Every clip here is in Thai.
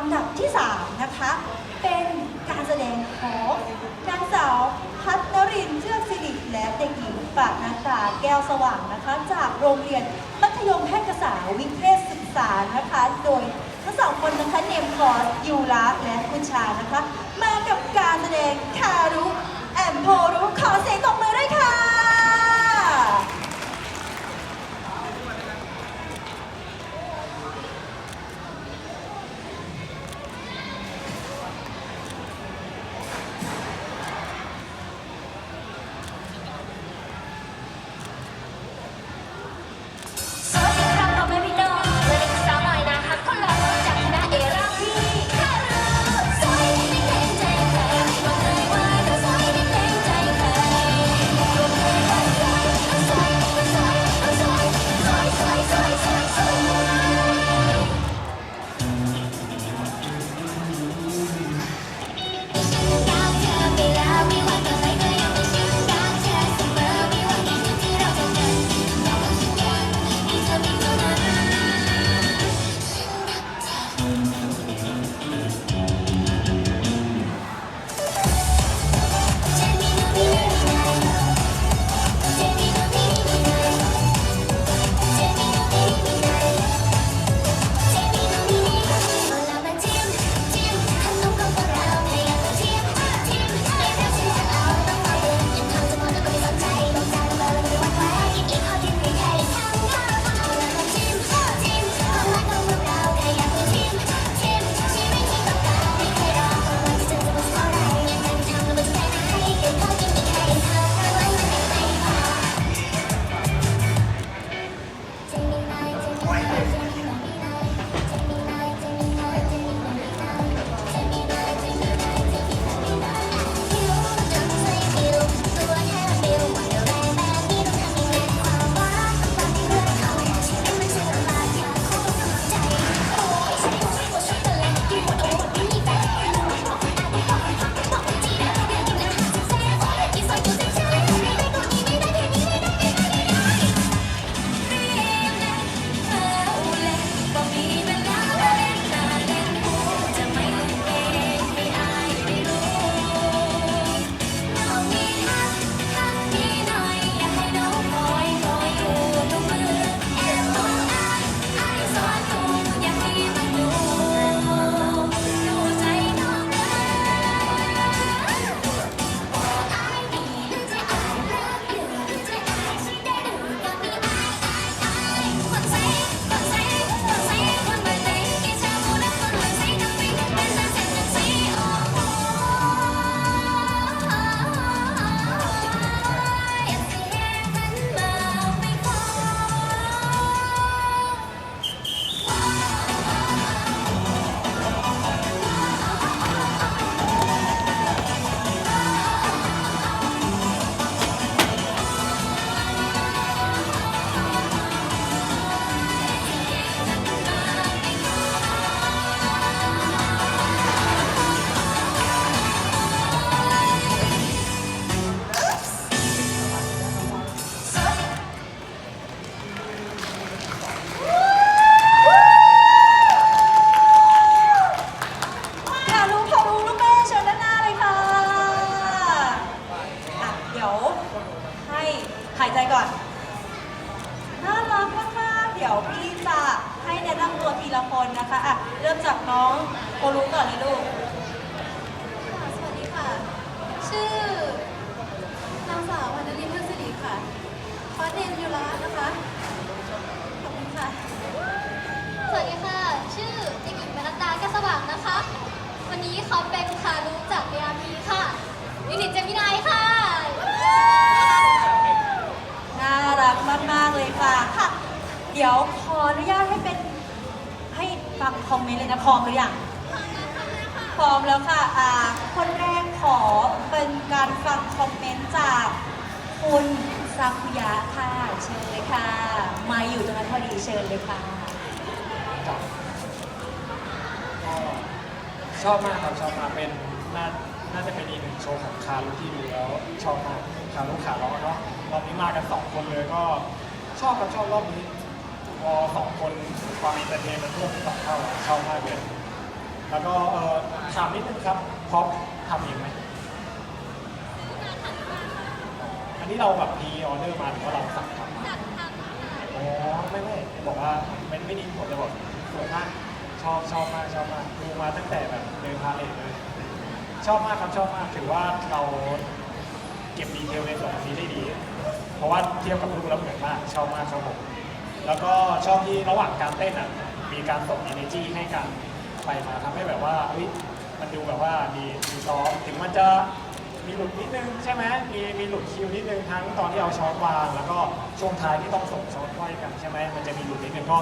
ลำดับที่ 3 นะคะ เป็นการแสดงของนางสาวพัฒนรินเชือสิริและเด็กหญิงปากนักตาแก้วสว่างนะคะ จากโรงเรียนมัธยมแพทยศาสตร์วิเทศศึกษานะคะ โดยทั้งสองคนนะคะเนมคอร์สยูรักและคุณชานะคะ มากับการแสดงคารุแอมโพรุขอเสียงตบมือด้วยค่ะายใจก่อน น่ารักมากๆเดี๋ยวพี่จะให้แนะนำตัวทีละคนนะคะอะเริ่มจากน้องโอรุก่อนเลยลูกสวัสดีค่ะ ชื่อนางสาววรรณลินเพื่อนสิริค่ะคอสเนมยูรานะคะ ขอบคุณค่ะ สวัสดีค่ะ ชื่อเด็กหญิงบรรดาแก้วสว่างนะคะ วันนี้เขาเป็นคารุจากเอราพีค่ะยูนิตเจมินายค่ะ น่ารัก มากๆเลยค่ะค่ะ เดี๋ยวขออนุญาตให้เป็นให้ฟังคอมเมนต์เลยนะพร้อมหรือยังพร้อมแล้วค่ะอ่าคนแรกขอเป็นการฟังคอมเมนต์จากคุณซากุยะค่ะ เชิญเลยค่ะ มาอยู่ตรงนั้นพอดีเชิญเลยค่ะ ก็ชอบมากครับชอบมากเป็นน่าน่าจะเป็นอีกหนึ่งโชว์ของคารุที่ดูแล้วชอบมากคารุขาล้อเนาะ รอบนี้มากันสองคนเลยก็ชอบครับชอบรอบนี้พอสองคนความอินเตอร์เทนมันเพิ่มสองเท่าอะชอบมากเลยแล้วก็เอ่อถามนิดนึงครับพอปทำเองไหมอันนี้เราแบบมีออเดอร์มาหรือว่าเราสั่งทำอ๋อไม่ไม่บอกว่าไม่ไม่ดีผมจะบอกสวยมากชอบชอบมากชอบมากดูมาตั้งแต่แบบเดินพาเลทเลย ชอบมากครับชอบมากถือว่าเรา เก็บดีเทลในส่วนนี้ได้ดี เพราะว่าเทียบกับรูปแล้วเหมือนมากชอบมากครับผมแล้วก็ชอบที่ระหว่างการเต้นอะมีการส่ง energy ให้กันไปมาทำให้แบบว่าเฮ้ยมันดูแบบว่ามีมีซ้อมถึงมันจะมีหลุดนิดนึงใช่ไหมมีมีหลุดคิวนิดนึงทั้งตอนที่เอาช้อนวาง แล้วก็ช่วงท้ายที่ต้องส่งช้อนไขว้กันใช่ไหมมันจะมีหลุดนิดนึงก็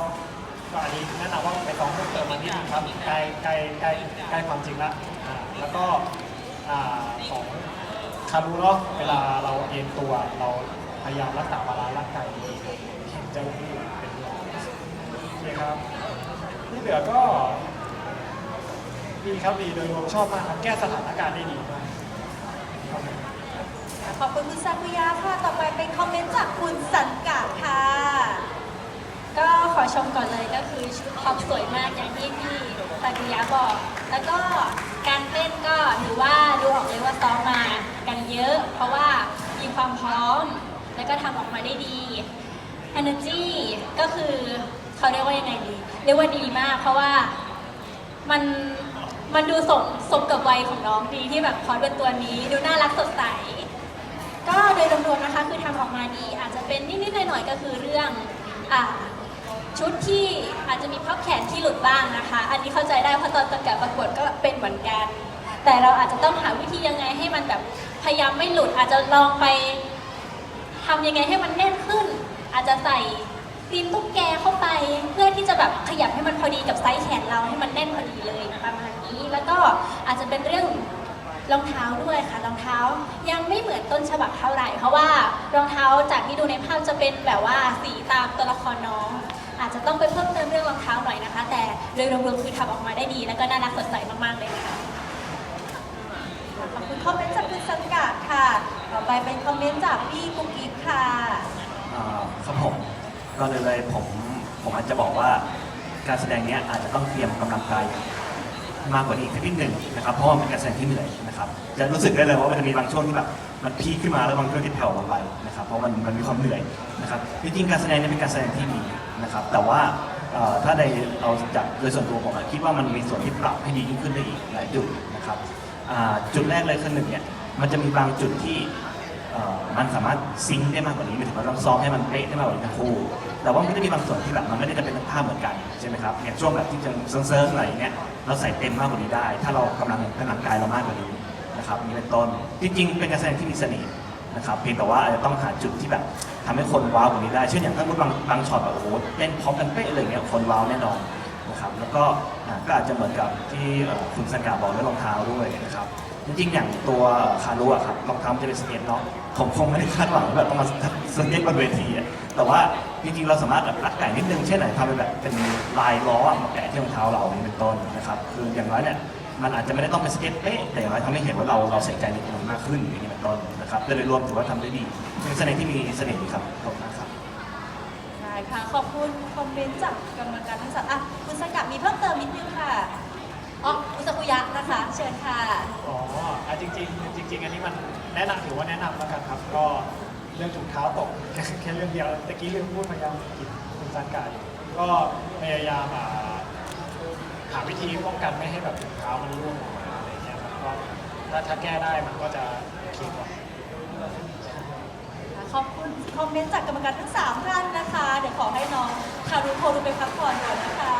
ก็อันนี้แนะนำว่าไปซ้อมเพิ่มเติมมานิดนึงครับใกล้ใกล้ใกล้ใกล้ความจริงละแล้วก็ของ คารุเนาะเวลาเราเอ็นตัวเราพยายามรักษาบาลานซ์ร่างกายดีๆเห็นจะรู้เป็นเรื่องโอเคครับที่เหลือก็ดีครับดีโดยรวมชอบมากครับแก้สถานการณ์ได้ดีมากครับผม ขอบคุณคุณซากุยะค่ะ ต่อไปเป็นคอมเมนต์จากคุณสันกะค่ะ ก็ขอชมก่อนเลยก็คือชุดท็อปสวยมากอย่างที่พี่ตากุยะบอก แล้วก็การเต้นก็ถือว่าดูออกเลยว่าซ้อมมากันเยอะ เพราะว่ามีความพร้อม แล้วก็ทำออกมาได้ดี energy ก็คือเขาเรียกว่ายังไงดี เรียกว่าดีมาก เพราะว่ามันมันดูสมสมกับวัยของน้องดีที่แบบคอยเป็นตัวนี้ ดูน่ารักสดใส ก็โดยรวมๆนะคะคือทำออกมาดี อาจจะเป็นนิดๆหน่อยๆก็คือเรื่องอ่า ชุดที่อาจจะมีพับแขนที่หลุดบ้างนะคะ อันนี้เข้าใจได้เพราะตอนประกาศประกวดก็เป็นเหมือนกัน แต่เราอาจจะต้องหาวิธียังไงให้มันแบบพยายามไม่หลุดอาจจะลองไปทำยังไงให้มันแน่นขึ้น อาจจะใส่ตีนตุ๊กแกเข้าไป เพื่อที่จะแบบขยับให้มันพอดีกับไซส์แขนเราให้มันแน่นพอดีเลยประมาณนี้ แล้วก็อาจจะเป็นเรื่อง รองเท้าด้วยค่ะรองเท้ายังไม่เหมือนต้นฉบับเท่าไหร่ เพราะว่ารองเท้าจากที่ดูในภาพจะเป็นแบบว่าสีตามตัวละครน้อง อาจจะต้องไปเพิ่มเติมเรื่องรองเท้าหน่อยนะคะ แต่โดยรวมๆคือทำออกมาได้ดี แล้วก็น่ารักสดใสมากๆเลยค่ะขอบคุณคอมเมนต์จากคุณสันกะค่ะ ต่อไปเป็นคอมเมนต์จากพี่กุ๊กกิ๊กค่ะอ่าครับผมก่อนอื่นเลยผมผมอาจจะบอกว่าการแสดงเนี้ยอาจจะต้องเตรียมกำลังกาย มากกว่านี้สักนิดหนึ่งนะครับเพราะว่ามันเป็นการแสดงที่เหนื่อยนะครับจะรู้สึกได้เลยว่ามันจะมีบางช่วงที่แบบมันพีคขึ้นมาแล้วบางช่วงที่แผ่วลงไปนะครับเพราะมันมันมีความเหนื่อยนะครับจริงๆการแสดงเนี่ยเป็นการแสดงที่ดีนะครับแต่ว่าถ้าในเอาจากโดยส่วนตัวผมคิดว่ามันมีส่วนที่ปรับให้ดียิ่งขึ้นได้อีกหลายจุดนะครับจุดแรกเลยคือหนึ่งเนี่ยมันจะมีบางจุดที่ เอ่อมันสามารถซิงค์ได้มากกว่านี้หมายถึงว่าเราซ้อมให้มันเป๊ะได้มากกว่านี้ทั้งคู่แต่ว่ามันก็จะมีบางส่วนที่แบบมันไม่ได้จำเป็นภาพเหมือนกันใช่ไหมครับอย่างช่วงแบบที่จะเซิร์ฟๆอะไรอย่างเงี้ยเราใส่เต็มมากกว่านี้ได้ ถ้าเรากำลังกำลังกายเรามากกว่านี้นะครับนี่เป็นต้นจริงๆเป็นการแสดงที่มีเสน่ห์นะครับเพียงแต่ว่าอาจจะต้องหาจุดที่แบบทำให้คนว้าวกว่านี้ได้ เช่นอย่างถ้าสมมติบางบางช็อตแบบโอ้โหเต้นพร้อมกันเป๊ะเลยเงี้ยคนว้าวแน่นอนนะครับแล้วก็อ่าก็อาจจะเหมือนกับที่เอ่อคุณสังกาบอกเรื่องรองเท้าด้วยนะครับ จริงๆอย่างตัวคารุอะครับรองเท้ามันจะเป็นสเก็ตเนาะผมคงไม่ได้คาดหวังว่าแบบต้องมาสเก็ตบนเวทีอะแต่ว่าจริงๆเราสามารถแบบรัดแต่งนิดนึงเช่นไหนทำเป็นแบบเป็นลายล้ออะมาแปะที่รองเท้าเรานี่เป็นต้นนะครับคืออย่างน้อยเนี่ยมันอาจจะไม่ได้ต้องเป็นสเก็ตเป๊ะแต่อย่างน้อยทำให้เห็นว่าเราเราใส่ใจในตรงนั้นมากขึ้นอย่างนี้เป็นต้นนะครับโดยรวมถือว่าทำได้ดีเป็นแสดงที่มีเสน่ห์ครับขอบคุณครับ ได้ค่ะ ขอบคุณคอมเมนต์จากกรรมการทั้งสามอะ คุณสันกะมีเพิ่มเติมนิดนึงค่ะ อ๋อคุณซากุยะนะคะ เชิญค่ะ อ๋ออะจริงๆจริง ๆ อันนี้มันแนะนำถือว่าแนะนำแล้วกันครับ ก็เรื่องถุงเท้าตก แค่เรื่องเดียวตะกี้ลืมพูดพยายามกินคุณสันกาอยู่ก็พยายามอ่าหาวิธีป้องกันไม่ให้แบบถุงเท้ามันร่วงออกมาอะไรเงี้ยครับก็ถ้าถ้าแก้ได้มันก็จะโอเคกว่า ขอบคุณคอมเมนต์จากกรรมการทั้ง 3 ท่านนะคะ เดี๋ยวขอให้น้องคารุโทรุไปพักผ่อนก่อนนะคะ